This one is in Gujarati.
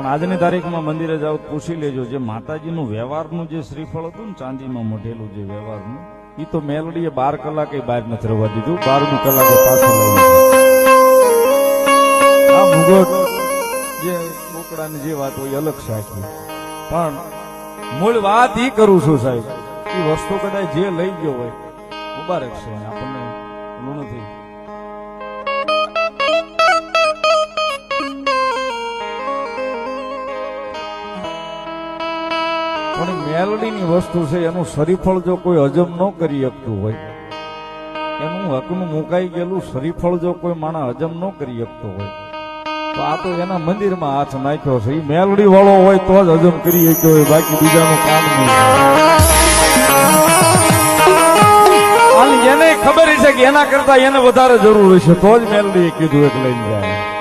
પણ આજની તારીખમાં મંદિરે જાઓ, પૂછી લેજો. જે માતાજીનું વ્યવહારનું જે શ્રીફળ હતું ને ચાંદીમાં મઢેલું જે વ્યવહારનું એ તો મેલડીએ બાર કલાકે બહાર નથી રવા દીધું. બારમી કલાકે પાછું લઈ આ મુગટ જે બોકડાની જે વાત હોય એ અલગ સાચી. પણ મૂળ વાત ઈ કરું છું સાહેબ એ વસ્તુ કદાચ જે લઈ ગયો હોય, મુબારક છે. આપણને નથી પણ મેલડીની વસ્તુ છે, એનું શરીફળ જો કોઈ હજમ ન કરી શકતું હોય, એનું હકનું મુકાઈ ગયેલું શરીફળ જો કોઈ માણસ હજમ ન કરી શકતો હોય, તો આ તો એના મંદિરમાં હાથ નાખ્યો છે. એ મેલડી વાળો હોય તો જ હજમ કરી શક્યો હોય, બાકી બીજાનું કામ નહીં. એને ખબર છે કે એના કરતા એને વધારે જરૂર છે તો જ મેલડી કીધું એક લઈને જાય